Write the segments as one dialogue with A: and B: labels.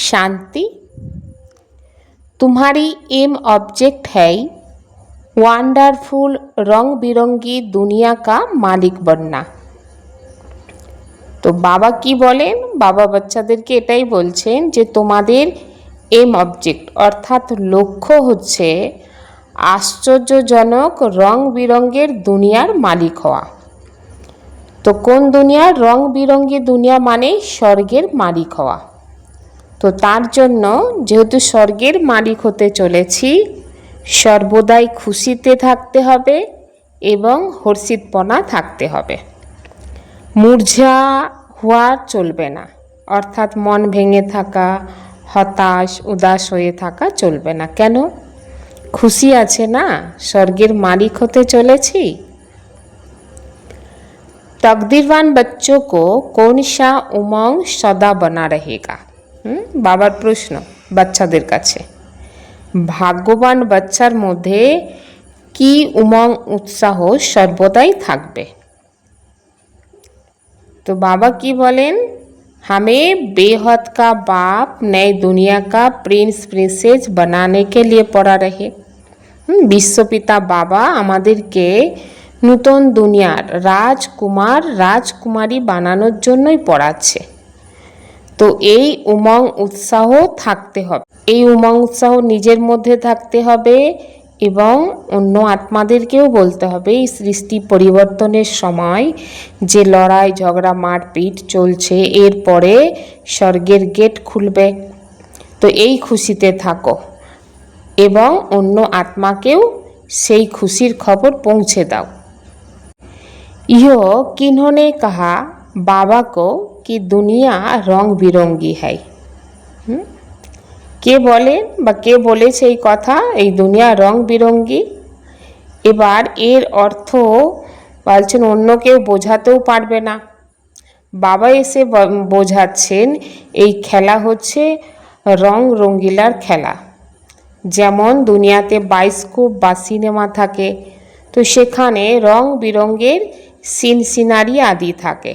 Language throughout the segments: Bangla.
A: शांति तुम्हारी एम ऑब्जेक्ट है वंडरफुल रंग बिरंगी दुनिया का मालिक बनना তো বাবা কি বলেন বাবা বাচ্চাদেরকে এটাই বলছেন যে তোমাদের এম অবজেক্ট অর্থাৎ লক্ষ্য হচ্ছে আশ্চর্যজনক রং বিরঙ্গের দুনিয়ার মালিক হওয়া তো কোন দুনিয়ার রং বিরঙ্গি দুনিয়া মানে স্বর্গের মালিক হওয়া তো তার জন্য যেহেতু স্বর্গের মালিক হতে চলেছি সর্বদাই খুশিতে থাকতে হবে এবং হর্ষিতপনা থাকতে হবে মূর্ছা হওয়া চলবে না অর্থাৎ মন ভেঙে থাকা হতাশ উদাস হয়ে থাকা চলবে না কেন খুশি আছে না স্বর্গের মালিক হতে চলেছি तकदीरवान बच्चों को कौन सा उमंग सदा बना रहेगा হুম বাবার প্রশ্ন বাচ্চাদের কাছে ভাগ্যবান বাচ্চার মধ্যে কি উমং উৎসাহ সর্বদাই থাকবে तो बाबा की बोलें हमें बेहद का बाप नए दुनिया का प्रिंस प्रिंसेस बनाने के लिए पड़ा रहे হুম, বিশ্বপিতা বাবা আমাদেরকে নূতন দুনিয়ার রাজকুমার রাজকুমারী বানানোর জন্যই পড়াচ্ছে তো এই উমং উৎসাহ থাকতে হবে। এই উমং উৎসাহ নিজের মধ্যে থাকতে হবে এবং অন্য আত্মাদেরকেও বলতে হবে। এই সৃষ্টি পরিবর্তনের সময় যে লড়াই, ঝগড়া, মারপিট চলছে এরপরে স্বর্গের গেট খুলবে। তো এই খুশিতে থাকো এবং অন্য আত্মাকেও সেই খুশির খবর পৌঁছে দাও। ইহ কিহনে কাহা, বাবাকে কি দুনিয়া রং বিরঙ্গি হয়? কে বলেন বা কে বলেছে এই কথা? এই দুনিয়া রং বিরঙ্গি? এবার এর অর্থ বলছেন, অন্য কেউ বোঝাতেও পারবে না। বাবা এসে বোঝাচ্ছেন, এই খেলা হচ্ছে রং রঙ্গিলার খেলা। যেমন দুনিয়াতে বাইস্কোপ বা সিনেমা থাকে, তো সেখানে রং বিরঙ্গের সিন সিনারি আদি থাকে।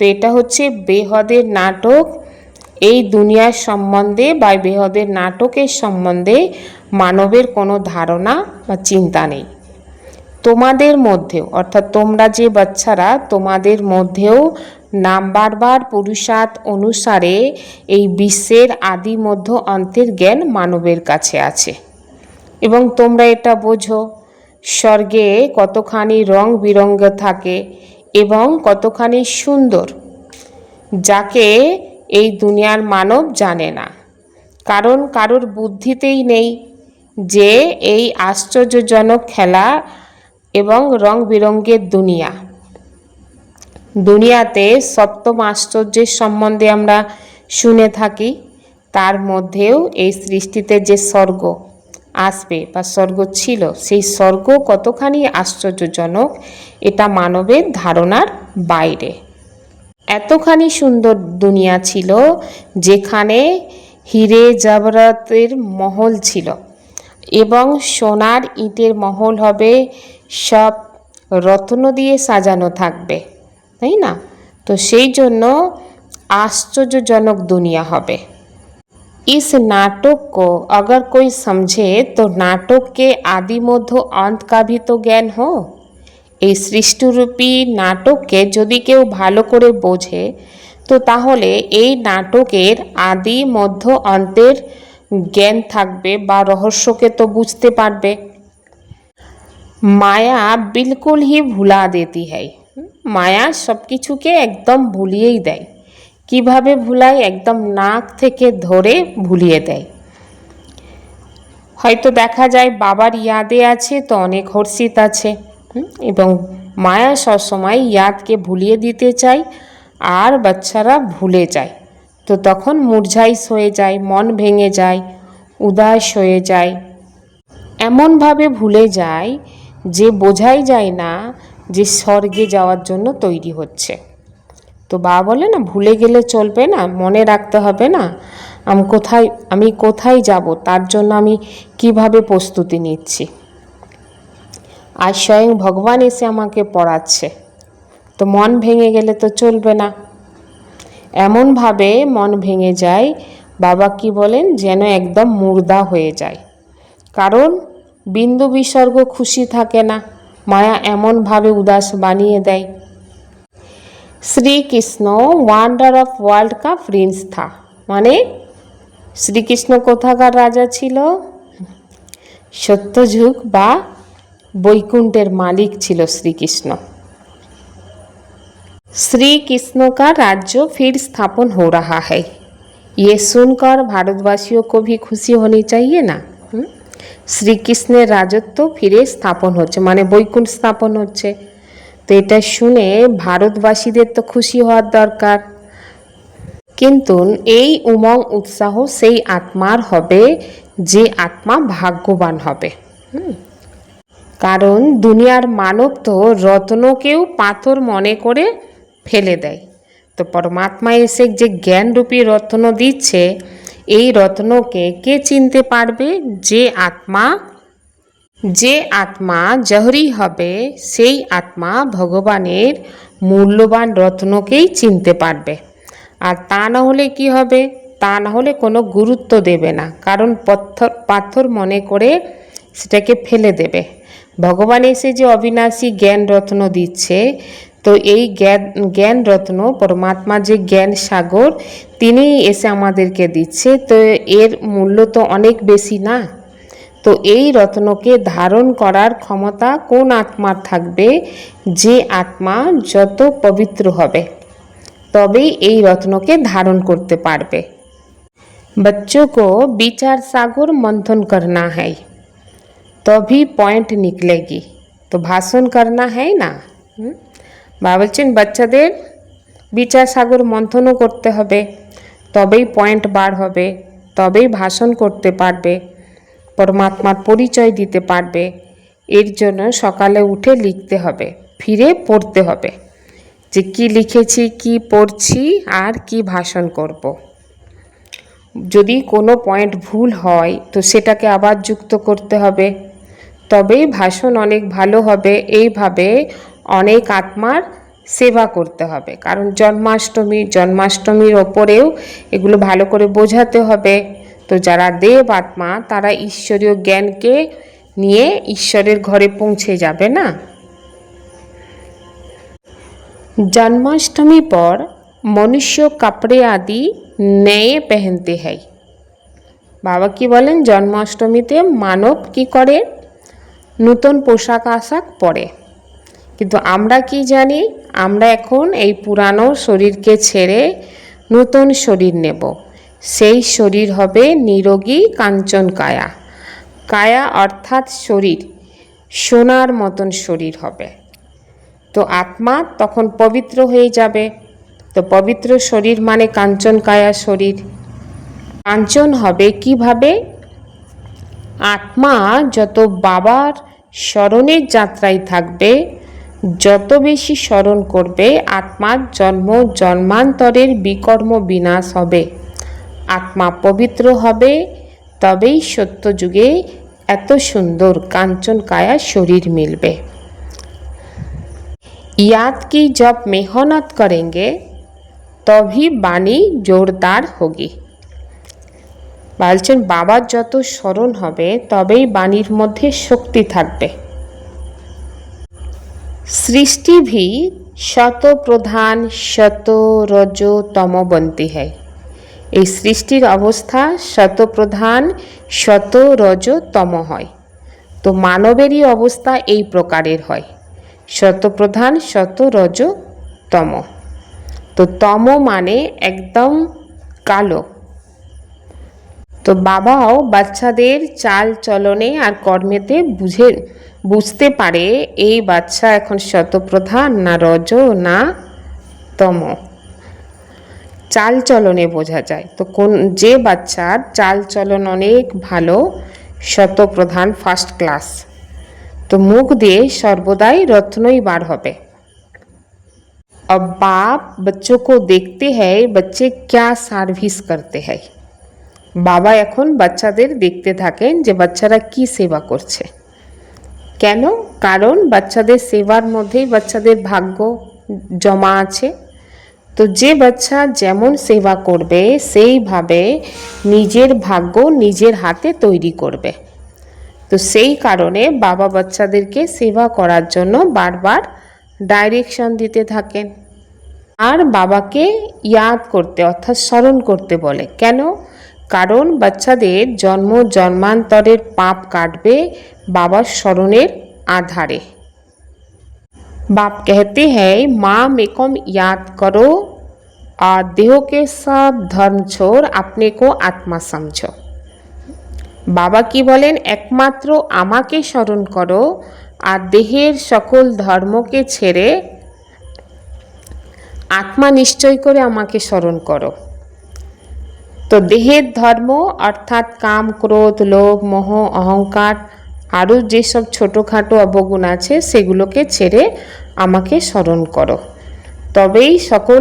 A: তো এটা হচ্ছে বেহদের নাটক। এই দুনিয়ার সম্বন্ধে বা বেহদের নাটকের সম্বন্ধে মানবের কোনো ধারণা বা চিন্তা নেই। তোমাদের মধ্যেও, অর্থাৎ তোমরা যে বাচ্চারা, তোমাদের মধ্যেও নাম্বারবার পুরুষার্থ অনুসারে এই বিশ্বের আদি মধ্য অন্তের জ্ঞান মানবের কাছে আছে। এবং তোমরা এটা বোঝো, স্বর্গে কতখানি রং বিরঙ্গ থাকে এবং কতখানি সুন্দর, যাকে এই দুনিয়ার মানব জানে না। কারণ কারোর বুদ্ধিতেই নেই যে এই আশ্চর্যজনক খেলা এবং রং বিরঙ্গের দুনিয়া। দুনিয়াতে সপ্তম আশ্চর্যের সম্বন্ধে আমরা শুনে থাকি, তার মধ্যেও এই সৃষ্টিতে যে স্বর্গ আসবে বা স্বর্গ ছিল, সেই স্বর্গ কতখানি আশ্চর্যজনক, এটা মানবের ধারণার বাইরে। এতখানি সুন্দর দুনিয়া ছিল যেখানে হিরে জাবরাতের মহল ছিল এবং সোনার ইটের মহল হবে, সব রত্ন দিয়ে সাজানো থাকবে, তাই না? তো সেই জন্য আশ্চর্যজনক দুনিয়া হবে। इस नाटक को अगर कोई समझे तो नाटक के आदि मध्य अंत का भी तो ज्ञान हो এই সৃষ্টিরূপী নাটককে যদি কেউ ভালো করে বোঝে তো তাহলে এই নাটকের আদি মধ্য অন্তের জ্ঞান থাকবে বা রহস্যকে তো বুঝতে পারবে মায়া বিলকুল হি ভুলা দেতি হয় মায়া সব কিছুকে একদম ভুলিয়েই দেয় কীভাবে ভুলায় একদম নাক থেকে ধরে ভুলিয়ে দেয়? হয়তো দেখা যায় বাবার ইয়াদে আছে, তো অনেক হর্ষিত আছে এবং মায়া সবসময় ইয়াদকে ভুলিয়ে দিতে চায়, আর বাচ্চারা ভুলে যায়। তো তখন মূর্ঝাইস হয়ে যায়, মন ভেঙে যায়, উদাস হয়ে যায়। এমনভাবে ভুলে যায় যে বোঝাই যায় না যে স্বর্গে যাওয়ার জন্য তৈরি হচ্ছে। তো বাবা বলে, না, ভুলে গেলে চলবে না, মনে রাখতে হবে না। আমি কোথায় আমি কোথায় যাব? তার জন্য আমি কীভাবে প্রস্তুতি নিচ্ছি? আর স্বয়ং ভগবান এসে আমাকে পড়াচ্ছে। তো মন ভেঙে গেলে তো চলবে না। এমনভাবে মন ভেঙে যায়, বাবা কি বলেন, যেন একদম মুর্দা হয়ে যায়। কারণ বিন্দু বিসর্গ খুশি থাকে না, মায়া এমনভাবে উদাস বানিয়ে দেয়। শ্রীকৃষ্ণ ওয়ান্ডার অফ ওয়ার্ল্ড কা প্রিন্স থা মানে শ্রীকৃষ্ণ কোথাকার রাজা ছিল সত্যযুগ বা বৈকুণ্ঠের মালিক ছিল শ্রীকৃষ্ণ श्री कृष्ण का राज्य फिर स्थापन हो रहा है ये सुनकर भारतवासियों को भी खुशी होनी चाहिए না হুম? শ্রীকৃষ্ণের রাজত্ব ফিরে স্থাপন হচ্ছে মানে বৈকুণ্ঠ স্থাপন হচ্ছে তো এটা শুনে ভারতবাসীদের তো খুশি হওয়ার দরকার। কিন্তু এই উমং উৎসাহ সেই আত্মার হবে, যে আত্মা ভাগ্যবান হবে? কারণ দুনিয়ার মানব তো রত্নকেও পাথর মনে করে ফেলে দেয়। তো পরমাত্মা এসে যে জ্ঞানরূপী রত্ন দিচ্ছে, এই রত্নকে কে চিনতে পারবে? যে আত্মা যে আত্মা জহরি হবে, সেই আত্মা ভগবানের মূল্যবান রত্নকেই চিনতে পারবে। আর তা না হলে কি হবে? তা না হলে কোনো গুরুত্ব দেবে না, কারণ পথর পাথর মনে করে সেটাকে ফেলে দেবে। ভগবান এসে যে অবিনাশী জ্ঞান রত্ন দিচ্ছে, তো এই জ্ঞান জ্ঞান রত্ন, পরমাত্মা যে জ্ঞান সাগর তিনি এসে আমাদেরকে দিচ্ছে। তো এর মূল্য তো অনেক বেশি না? তো এই রত্নকে ধারণ করার ক্ষমতা কোন আত্মার থাকবে যে আত্মা যত পবিত্র হবে তবেই এই রত্নকে ধারণ করতে পারবে बच्चों को विचार सागर मंथन करना है तभी পয়েন্ট निकलेगी তো ভাষণ करना है না হুম? বা বলছেন বাচ্চাদের বিচার সাগর মন্থনও করতে হবে তবেই পয়েন্ট বার হবে তবেই ভাষণ করতে পারবে পরমাত্মার পরিচয় দিতে পারবে। এর জন্য সকালে উঠে লিখতে হবে, ফিরে পড়তে হবে। যে কি লিখেছি, কি পড়ছি, আর কি ভাষণ করব। যদি কোনো পয়েন্ট ভুল হয়, তো সেটাকে আবার যুক্ত করতে হবে। তবেই ভাষণ অনেক ভালো হবে। এইভাবে অনেক আত্মার সেবা করতে হবে। কারণ জন্মাষ্টমী, জন্মাষ্টমীর ওপরেও এগুলো ভালো করে বোঝাতে হবে। তো যারা দেব আত্মা তারা ঈশ্বরীয় জ্ঞানকে নিয়ে ঈশ্বরের ঘরে পৌঁছে যাবে না जन्माष्टमी पर মনুষ্য কাপড়ে আদি নেয়ে পেহেনতে হয় বাবা কি বলেন জন্মাষ্টমীতে মানব কি করে নূতন পোশাক আশাক পরে কিন্তু আমরা কি জানি আমরা এখন এই পুরানো শরীরকে ছেড়ে নূতন শরীর নেব সেই শরীর হবে নিরোগী কাঞ্চন কায়া। কায়া অর্থাৎ শরীর, সোনার মতন শরীর হবে। তো আত্মা তখন পবিত্র হয়ে যাবে। তো পবিত্র শরীর মানে কাঞ্চন কায়া শরীর। কাঞ্চন হবে কীভাবে? আত্মা যত বাবার স্মরণের যাত্রায় থাকবে, যত বেশি স্মরণ করবে, আত্মার জন্ম জন্মান্তরের বিকর্ম বিনাশ হবে। আত্মা পবিত্র হবে তবেই সত্য যুগে এত সুন্দর কাঞ্চন কায়া শরীর মিলবে याद की जब मेहनत करेंगे तभी বাণী জোরদার হোগি বলছেন বাবার যত স্মরণ হবে তবেই বাণীর মধ্যে শক্তি থাকবে সৃষ্টি ভি শত প্রধান শত রজ তম বন্তি হয় এই সৃষ্টির অবস্থা শত প্রধান শত রজ তম হয়। তো মানবেরই অবস্থা এই প্রকারের হয়। শতপ্রধান শত রজ তম তো তম মানে একদম কালো। তো বাবাও বাচ্চাদের চাল চলনে আর কর্মেতে বুঝে, বুঝতে পারে এই বাচ্চা এখন শতপ্রধান না রজ না তম। চাল চলনে বোঝা যায় তো কোন যে বাচ্চার চাল চলন অনেক ভালো শতপ্রধান ফার্স্ট ক্লাস तो मुख দিয়ে সর্বদাই রত্নই বার হবে अब बाप बच्चों को देखते हैं बच्चे क्या সার্ভিস করতে हैं বাবা এখন বাচ্চাদের দেখতে থাকেন যে বাচ্চারা কি সেবা করছে কেন কারণ বাচ্চাদের সেবার মধ্যেই বাচ্চাদের ভাগ্য জমা আছে তো যে বাচ্চা যেমন সেবা করবে, সেইভাবে নিজের ভাগ্য নিজের হাতে তৈরি করবে। তো সেই কারণে বাবা বাচ্চাদেরকে সেবা করার জন্য বারবার ডাইরেকশন দিতে থাকেন। আর বাবাকে ইয়াদ করতে অর্থাৎ স্মরণ করতে বলে। কেন? কারণ বাচ্চাদের জন্ম জন্মান্তরের পাপ কাটবে বাবার স্মরণের আধারে। बाप कहते हैं माँ मेकम याद करो और देह के सब धर्म छोड़ अपने को आत्मा समझो বাবা কি বলেন একমাত্র আমাকে স্মরণ করো আর দেহের সকল ধর্মকে ছেড়ে আত্মা নিশ্চয় করে আমাকে স্মরণ করো তো দেহের ধর্ম অর্থাৎ কাম ক্রোধ লোভ মোহ অহংকার আরও যেসব ছোটোখাটো অবগুণ আছে সেগুলোকে ছেড়ে আমাকে স্মরণ করো। তবেই সকল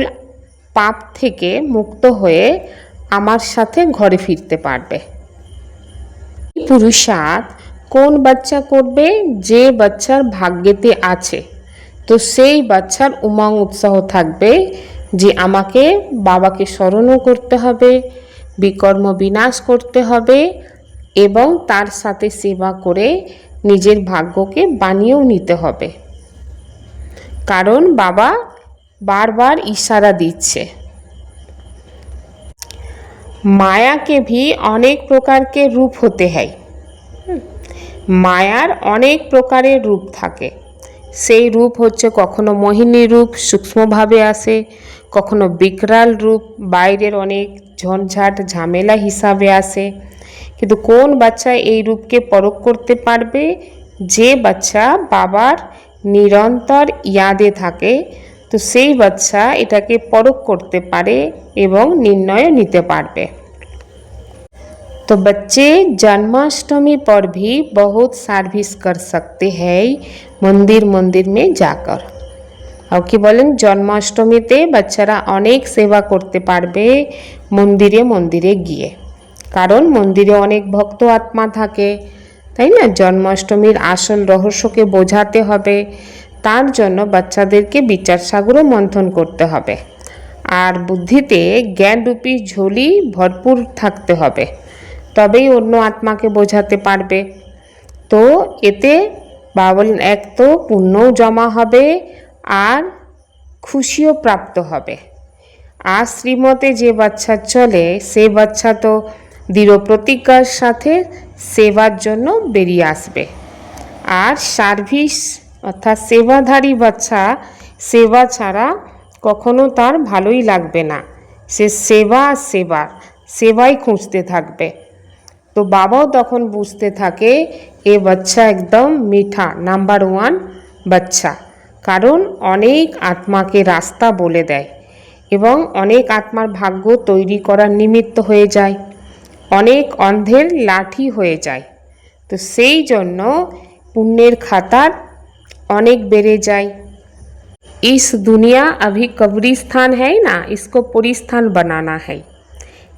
A: পাপ থেকে মুক্ত হয়ে আমার সাথে ঘরে ফিরতে পারবে। পুরুষার্থ কোন বাচ্চা করবে? যে বাচ্চার ভাগ্যেতে আছে, তো সেই বাচ্চার উমং উৎসাহ থাকবে যে আমাকে বাবাকে স্মরণও করতে হবে, বিকর্ম বিনাশ করতে হবে এবং তার সাথে সেবা করে নিজের ভাগ্যকে বানিয়েও নিতে হবে। কারণ বাবা বারবার ইশারা দিচ্ছে माया के भी অনেক প্রকারকে রূপ হতে হয় হুম। মায়ার অনেক প্রকারের রূপ থাকে সেই রূপ হচ্ছে কখনো মোহিনী রূপ সূক্ষ্মভাবে আসে কখনো বিকরাল রূপ বাইরের অনেক ঝঞ্ঝাট ঝামেলা হিসাবে আসে কিন্তু কোন বাচ্চা এই রূপকে পরখ করতে পারবে যে বাচ্চা বাবার নিরন্তর ইয়াদে থাকে তো সেই বাচ্চা এটাকে পরখ করতে পারে এবং নির্ণয় নিতে পারবে तो बच्चे जन्माष्टमी पर भी बहुत सर्विस कर सकते हैं मंदिर मंदिर में जाकर আর কি বলেন জন্মাষ্টমীতে বাচ্চারা অনেক সেবা করতে পারবে মন্দিরে মন্দিরে গিয়ে কারণ মন্দিরে অনেক ভক্ত আত্মা থাকে তাই না? জন্মাষ্টমীর আসল রহস্যকে বোঝাতে হবে। তার জন্য বাচ্চাদেরকে বিচার সাগরও মন্থন করতে হবে। আর বুদ্ধিতে জ্ঞানরূপী ঝোলি ভরপুর থাকতে হবে। তবেই অন্য আত্মাকে বোঝাতে পারবে। তো এতে বাবল এক তো পুণ্যও জমা হবে আর খুশিও প্রাপ্ত হবে। আর শ্রীমতে যে বাচ্চা চলে, সে বাচ্চা তো দৃঢ় প্রতিজ্ঞার সাথে সেবার জন্য বেরিয়ে আসবে। আর সার্ভিস অর্থাৎ সেবাধারী বাচ্চা, সেবা ছাড়া কখনো তার ভালোই লাগবে না। সে সেবা সেবার, সেবাই খুঁজতে থাকবে। তো বাবাও তখন বুঝতে থাকে, এ বাচ্চা একদম মিঠা, নাম্বার ওয়ান বাচ্চা। কারণ অনেক আত্মাকে রাস্তা বলে দেয় এবং অনেক আত্মার ভাগ্য তৈরি করার নিমিত্ত হয়ে যায়। অনেক অন্ধের লাঠি হয়ে যায় তো সেই জন্য পুণ্যের খাতার অনেক বেড়ে যায় इस दुनिया अभी कब्रिस्तान है ना इसको पुरिस्तान बनाना है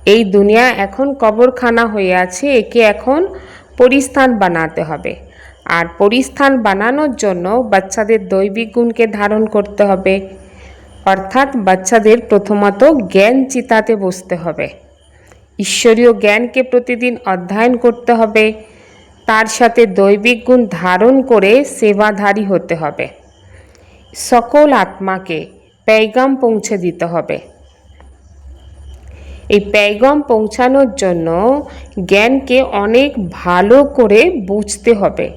A: এই দুনিয়া এখন কবরখানা হয়ে আছে একে এখন পরিস্থান বানাতে হবে আর পরিস্থান বানানোর জন্য বাচ্চাদের দৈবিক গুণকে ধারণ করতে হবে অর্থাৎ বাচ্চাদের প্রথমত জ্ঞান চিতাতে বসতে হবে ঈশ্বরীয় জ্ঞানকে প্রতিদিন অধ্যয়ন করতে হবে। তার সাথে দৈবিক গুণ ধারণ করে সেবাধারী হতে হবে। সকল আত্মাকে প্যাগাম পৌঁছে দিতে হবে। এই প্যাগাম পৌঁছানোর জন্য জ্ঞানকে অনেক ভালো করে বুঝতে হবে।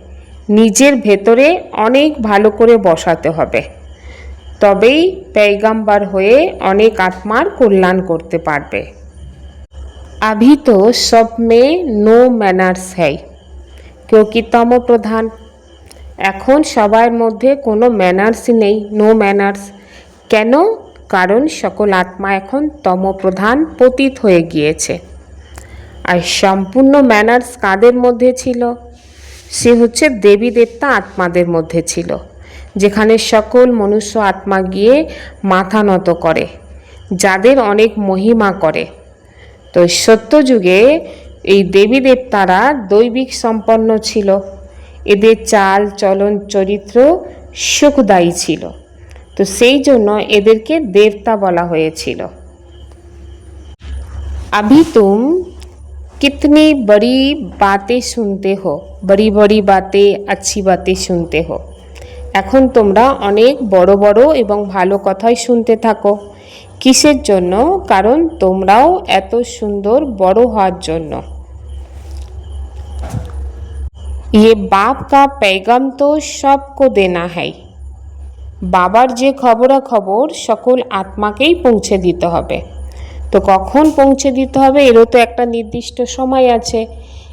A: নিজের ভেতরে অনেক ভালো করে বসাতে হবে। তবেই পেগাম্বার হয়ে অনেক আত্মার কল্যাণ করতে পারবে। अभी तो सब में नो मैनर्स है क्योंकि তম প্রধান এখন সবার মধ্যে কোনো ম্যানার্সই নেই নো ম্যানার্স কেন কারণ সকল আত্মা এখন তমপ্রধান পতিত হয়ে গিয়েছে আর সম্পূর্ণ ম্যানার্স কাদের মধ্যে ছিল সে হচ্ছে দেবী দেবতা আত্মাদের মধ্যে ছিল যেখানে সকল মনুষ্য আত্মা গিয়ে মাথা নত করে যাদের অনেক মহিমা করে তো সত্যযুগে এই দেবী দেবতারা দৈবিক সম্পন্ন ছিল এদের চাল চলন চরিত্র সুখদায়ী ছিল তো সেই জন্য এদেরকে দেবতা বলা হয়েছিল अभी तुम कितनी बड़ी बातें सुनते हो बड़ी बड़ी बातें अच्छी बातें सुनते हो এখন তোমরা অনেক বড় বড় এবং ভালো কথাই শুনতে থাকো কিসের জন্য কারণ তোমরাও এত সুন্দর বড় হওয়ার জন্য ये बाप का पैगाम तो सबको देना है বাবার যে খবরাখবর সকল আত্মাকেই পৌঁছে দিতে হবে তো কখন পৌঁছে দিতে হবে এরও তো একটা নির্দিষ্ট সময় আছে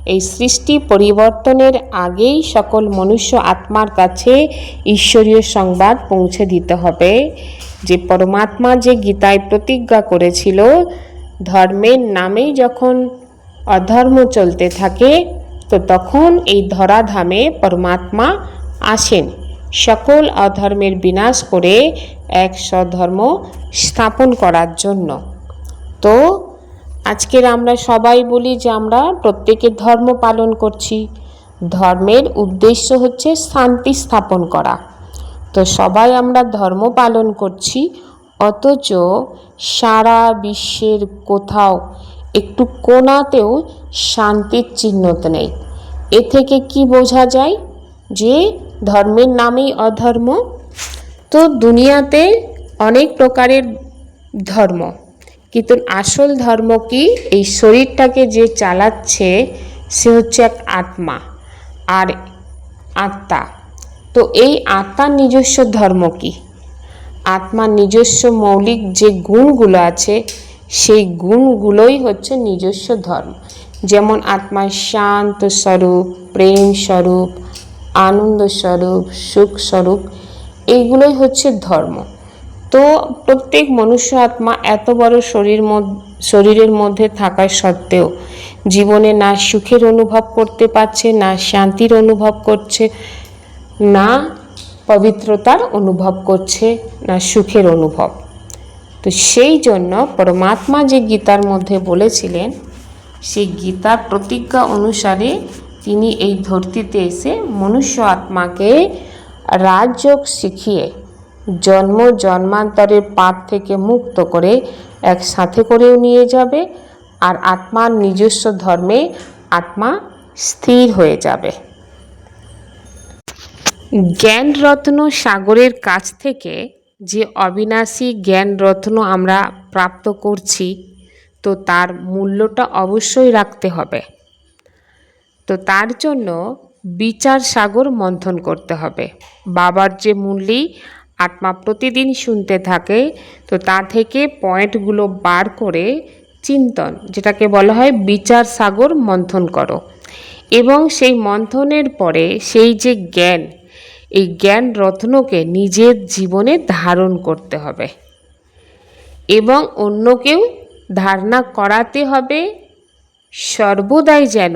A: এই সৃষ্টি পরিবর্তনের আগেই সকল মনুষ্য আত্মার কাছে ঈশ্বরীয় সংবাদ পৌঁছে দিতে হবে যে পরমাত্মা যে গীতায় প্রতিজ্ঞা করেছিল, ধর্মের নামেই যখন অধর্ম চলতে থাকে, তো তখন এই ধরাধামে পরমাত্মা আসেন। সকল অধর্মের বিনাশ করে এক সধর্ম স্থাপন করার জন্য। তো আজকের আমরা সবাই বলি যে আমরা প্রত্যেকে ধর্ম পালন করছি। ধর্মের উদ্দেশ্য হচ্ছে শান্তি স্থাপন করা। তো সবাই আমরা ধর্ম পালন করছি, অথচ সারা বিশ্বের কোথাও একটু কোনাতেও শান্তির চিহ্নত নেই। এ থেকে কি বোঝা যায় যে ধর্মের নামেই অধর্ম? তো দুনিয়াতে অনেক প্রকারের ধর্ম, কিন্তু আসল ধর্ম কি? এই শরীরটাকে যে চালাচ্ছে সে হচ্ছে এক আত্মা, আর আত্মা তো এই আত্মার নিজস্ব ধর্ম কি? আত্মার নিজস্ব মৌলিক যে গুণগুলো আছে, সেই গুণগুলোই হচ্ছে নিজস্ব ধর্ম। যেমন আত্মার শান্ত স্বরূপ, প্রেম স্বরূপ, আনন্দ স্বরূপ, সুখ স্বরূপ, এইগুলোই হচ্ছে ধর্ম। তো প্রত্যেক মনুষ্য আত্মা এত বড় শরীর শরীরের মধ্যে থাকা সত্ত্বেও জীবনে না সুখের অনুভব করতে পারছে, না শান্তির অনুভব করছে না পবিত্রতার অনুভব করছে, না সুখের অনুভব। তো সেই জন্য পরমাত্মা যে গীতার মধ্যে বলেছিলেন, সেই গীতার প্রতিজ্ঞা অনুসারে তিনি এই ধরতিতে এসে মনুষ্য আত্মাকে রাজযোগ শিখিয়ে জন্ম জন্মান্তরের পাপ থেকে মুক্ত করে একসাথে করেও নিয়ে যাবে আর আত্মার নিজস্ব ধর্মে আত্মা স্থির হয়ে যাবে। জ্ঞানরত্ন সাগরের কাছ থেকে যে অবিনাশী জ্ঞানরত্ন আমরা প্রাপ্ত করছি, তো তার মূল্যটা অবশ্যই রাখতে হবে। তো তার জন্য বিচার সাগর মন্থন করতে হবে। বাবার যে মূল্যই আত্মা প্রতিদিন শুনতে থাকে, তো তা থেকে পয়েন্টগুলো বার করে চিন্তন, যেটাকে বলা হয় বিচার সাগর মন্থন করো। এবং সেই মন্থনের পরে সেই যে জ্ঞান এই জ্ঞান রত্নকে নিজের জীবনে ধারণ করতে হবে। এবং অন্যকেও ধারণা করাতে হবে। সর্বদাই যেন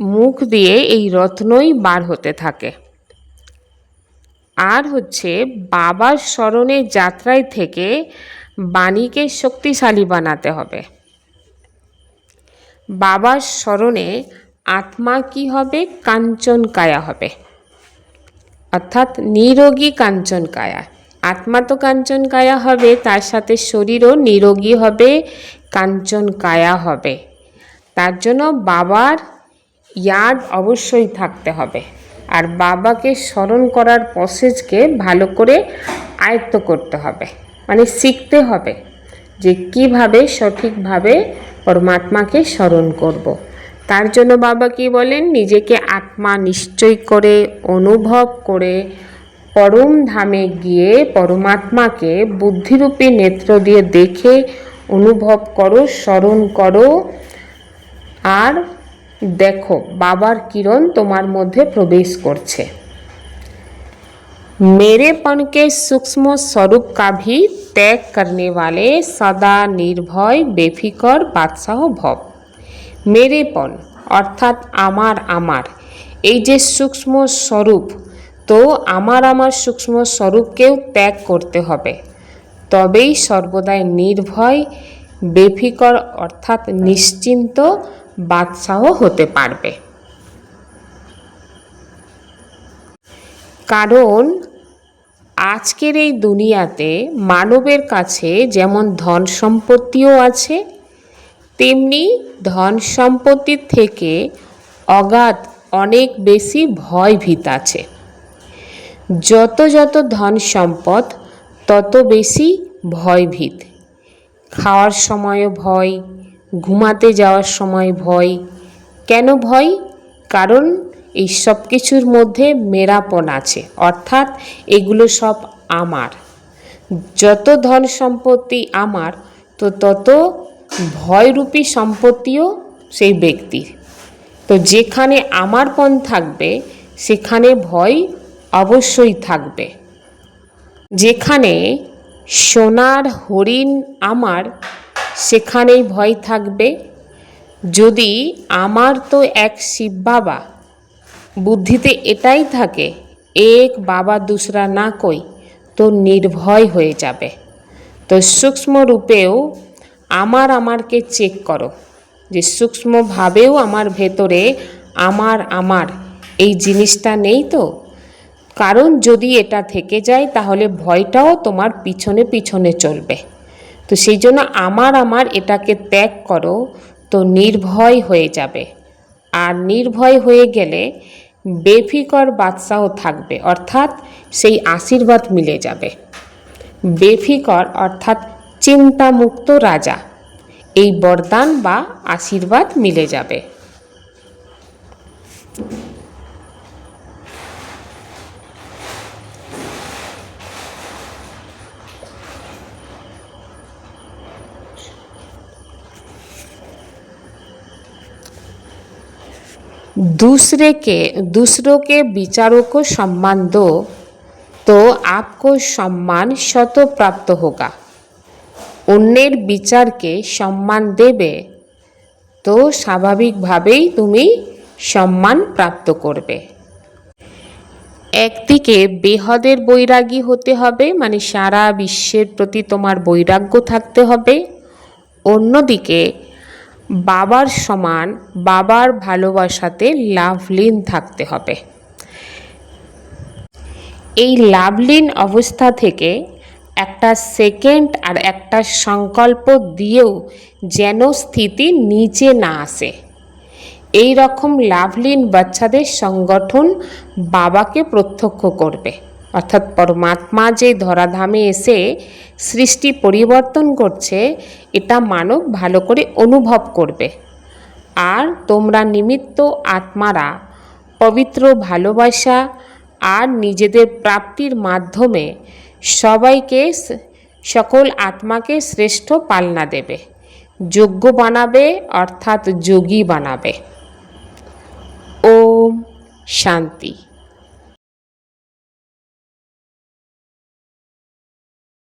A: মুখ দিয়ে এই রত্নই বার হতে থাকে। আর হচ্ছে বাবার স্মরণে যাত্রায় থেকে বাণীকে শক্তিশালী বানাতে হবে। বাবার স্মরণে আত্মা কি হবে? কাঞ্চন কায়া হবে। অর্থাৎ নিরোগী কাঞ্চন কায়া। আত্মা তো কাঞ্চন কায়া হবে, তার সাথে শরীরও নিরোগী হবে, কাঞ্চন কায়া হবে। তার জন্য বাবার ইয়াদ অবশ্যই থাকতে হবে। আর বাবাকে স্মরণ করার প্রসেসকে ভালো করে আয়ত্ত করতে হবে। মানে শিখতে হবে যে কীভাবে সঠিকভাবে পরমাত্মাকে স্মরণ করব। তার জন্য বাবা কি বলেন নিজেকে আত্মা নিশ্চয় করে অনুভব করে পরম ধামে গিয়ে পরমাত্মাকে বুদ্ধিরূপী নেত্র দিয়ে দেখে অনুভব করো স্মরণ করো আর দেখো বাবার কিরণ তোমার মধ্যে প্রবেশ করছে मेरेपन के सूक्ष्म स्वरूप का भी त्याग करने वाले सदा निर्भय बेफिकर বাদশাহ ভব মেরেপন অর্থাৎ আমার আমার। এই যে সূক্ষ্ম স্বরূপ, তো আমার আমার সূক্ষ্ম স্বরূপকেও ত্যাগ করতে হবে। তবেই সর্বদাই নির্ভয়, বেফিকর, অর্থাৎ নিশ্চিন্ত বাদশাহ হতে পারবে। কারণ আজকের এই দুনিয়াতে মানবের কাছে যেমন ধন সম্পত্তিও আছে তেমনি ধন সম্পত্তির থেকে অগাধ অনেক বেশি ভয় ভীত আছে। যত যত ধন সম্পদ, তত বেশি ভয়ভীত খাওয়ার সময়ও ভয়, ঘুমাতে যাওয়ার সময় ভয়। কেন ভয়? কারণ এই সব কিছুর মধ্যে মেরাপন আছে, অর্থাৎ এগুলো সব আমার। যত ধন সম্পত্তি আমার, তো তত ভয়রূপী সম্পত্তিও সেই ব্যক্তির তো যেখানে আমারপন থাকবে, সেখানে ভয় অবশ্যই থাকবে। যেখানে সোনার হরিণ আমার, সেখানেই ভয় থাকবে। যদি আমার তো এক শিব বাবা, বুদ্ধিতে এটাই থাকে, এক বাবা দুসরা না কই, তো নির্ভয় হয়ে যাবে। তো সূক্ষ্ম রূপেও আমার আমারকে চেক করো। যে সূক্ষ্মভাবেও আমার ভেতরে আমার আমার এই জিনিসটা নেই তো? কারণ যদি এটা থেকে যায়, তাহলে ভয়টাও তোমার পিছনে পিছনে চলবে। তো সেই জন্য আমার আমার এটাকে ত্যাগ করো, তো নির্ভয় হয়ে যাবে। আর নির্ভয় হয়ে গেলে বেফিকর বাদশাহ থাকবে, অর্থাৎ সেই আশীর্বাদ মিলে যাবে। বেফিকর অর্থাৎ চিন্তামুক্ত রাজা এই বরদান বা আশীর্বাদ মিলে যাবে दूसरे के दूसरों के विचारों को सम्मान दो तो आपको সম্মান শত প্রাপ্ত হোগা অন্যের বিচারকে সম্মান দেবে, তো স্বাভাবিকভাবেই তুমি সম্মান প্রাপ্ত করবে। একদিকে বেহদের বৈরাগী হতে হবে মানে সারা বিশ্বের প্রতি তোমার বৈরাগ্য থাকতে হবে। অন্যদিকে বাবার সমান বাবার ভালোবাসাতে লাভলীন থাকতে হবে। এই লাভলীন অবস্থা থেকে একটা সেকেন্ড আর একটা সংকল্প দিয়েও যেন স্থিতি নিচে না আসে। এই রকম লাভলীন বাচ্চাদের সংগঠন বাবাকে প্রত্যক্ষ করবে। অর্থাৎ পরমাত্মা যে ধরাধামে এসে সৃষ্টি পরিবর্তন করছে, এটা মানব ভালো করে অনুভব করবে। আর তোমরা নিমিত্ত আত্মারা পবিত্র ভালোবাসা আর নিজেদের প্রাপ্তির মাধ্যমে সবাইকে সকল আত্মাকে শ্রেষ্ঠ পালনা দেবে। যোগ্য বানাবে অর্থাৎ যোগী বানাবে। ওম শান্তি।